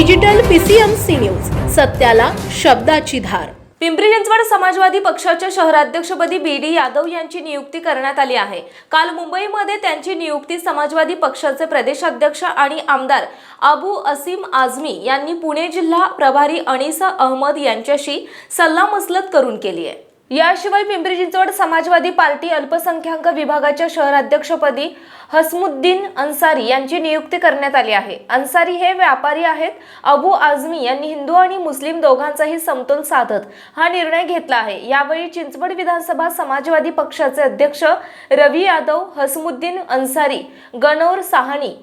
Digital PCMC news सत्याला शब्दाची धार. पिंपरी चिंचवड समाजवादी पक्षाच्या शहराध्यक्षपदी बी डी यादव यांची नियुक्ती करण्यात आली आहे. काल मुंबईमध्ये त्यांची नियुक्ती समाजवादी पक्षाचे प्रदेशाध्यक्ष आणि आमदार अबू असीम आझमी यांनी पुणे जिल्हा प्रभारी अनिसा अहमद यांच्याशी सल्लामसलत करून केली आहे. याशिवाय पिंपरी चिंचवड समाजवादी पार्टी अल्पसंख्याक विभागाच्या शहराध्यक्षपदी हसमुद्दीन अन्सारी यांची नियुक्ती करण्यात आली आहे. अन्सारी हे व्यापारी आहेत. अबू आझमी यांनी हिंदू आणि मुस्लिम दोघांचाही समतोल साधत हा निर्णय घेतला आहे. यावेळी चिंचवड विधानसभा समाजवादी पक्षाचे अध्यक्ष रवी यादव हसमुद्दीन अन्सारी गणौर साहनी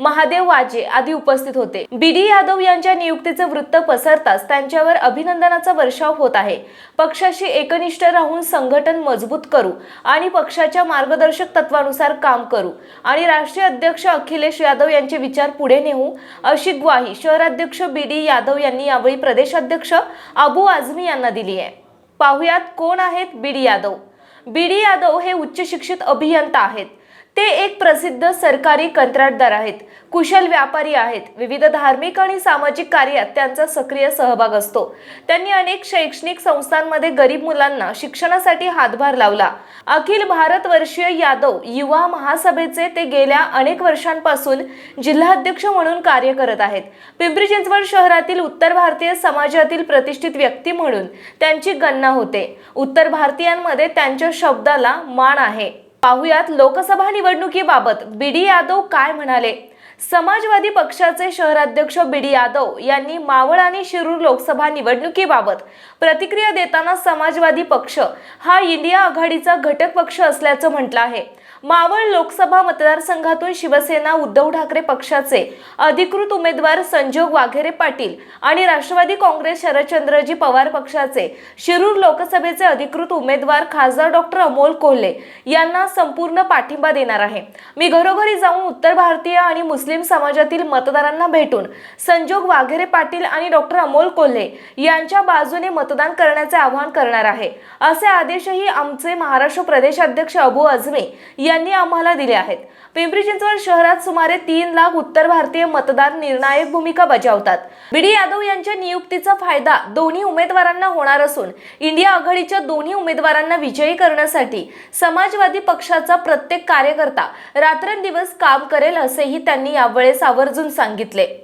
महादेव वाजे आदी उपस्थित होते. बी डी यादव यांच्या नियुक्तीचे वृत्त पसरताच त्यांच्यावर अभिनंदनाचा वर्षाव होत आहे. पक्षाशी एकनिष्ठ राहून संघटन मजबूत करू आणि पक्षाच्या मार्गदर्शक तत्वानुसार काम करू आणि राष्ट्रीय अध्यक्ष अखिलेश यादव यांचे विचार पुढे नेऊ अशी ग्वाही शहराध्यक्ष बी डी यादव यांनी यावेळी प्रदेशाध्यक्ष अबू आझमी यांना दिली आहे. पाहुयात कोण आहेत B D Yadav? B D Yadav हे उच्च शिक्षित अभियंता आहेत. ते एक प्रसिद्ध सरकारी कंत्राटदार आहेत. कुशल व्यापारी आहेत. विविध धार्मिक आणि सामाजिक कार्यात त्यांचा सक्रिय सहभाग असतो. त्यांनी अनेक शैक्षणिक संस्थांमध्ये गरीब मुलांना शिक्षणासाठी हातभार लावला. अखिल भारत वर्षीय यादव युवा महासभेचे ते गेल्या अनेक वर्षांपासून जिल्हाध्यक्ष म्हणून कार्य करत आहेत. पिंपरी चिंचवड शहरातील उत्तर भारतीय समाजातील प्रतिष्ठित व्यक्ती म्हणून त्यांची गणना होते. उत्तर भारतीयांमध्ये त्यांच्या शब्दाला मान आहे. पाहुयात लोकसभा निवडणुकीबाबत बीडी यादव काय म्हणाले? समाजवादी पक्षाचे शहराध्यक्ष बीडी यादव यांनी मावळ आणि शिरूर लोकसभा निवडणुकीबाबत प्रतिक्रिया देताना समाजवादी पक्ष हा इंडिया आघाडीचा घटक पक्ष असल्याचं म्हटलं आहे. मावळ लोकसभा मतदारसंघातून शिवसेना उद्धव ठाकरे पक्षाचे अधिकृत उमेदवार संजोग वाघेरे पाटील आणि राष्ट्रवादी काँग्रेस शरदचंद्रजी पवार पक्षाचे शिरूर लोकसभेचे अधिकृत उमेदवार खासदार डॉक्टर अमोल कोल्हे यांना संपूर्ण पाठिंबा देणार आहे. मी घरोघरी जाऊन उत्तर भारतीय आणि मुस्लिम समाजातील मतदारांना भेटून संजोग वाघेरे पाटील आणि डॉक्टर अमोल कोल्हे यांच्या बाजूने मतदान करण्याचे आवाहन करणार आहे. असे आदेशही आमचे महाराष्ट्र प्रदेशाध्यक्ष अबू अजमे या यांनी आम्हाला दिले आहेत. पिंपरी चिंचवड शहरात सुमारे तीन लाख उत्तर भारतीय मतदार निर्णायक भूमिका बजावतात. बीडी यादव यांच्या नियुक्तीचा फायदा दोन्ही उमेदवारांना होणार असून इंडिया आघाडीच्या दोन्ही उमेदवारांना विजयी करण्यासाठी समाजवादी पक्षाचा प्रत्येक कार्यकर्ता रात्रंदिवस काम करेल असेही त्यांनी यावेळेस आवर्जून सांगितले.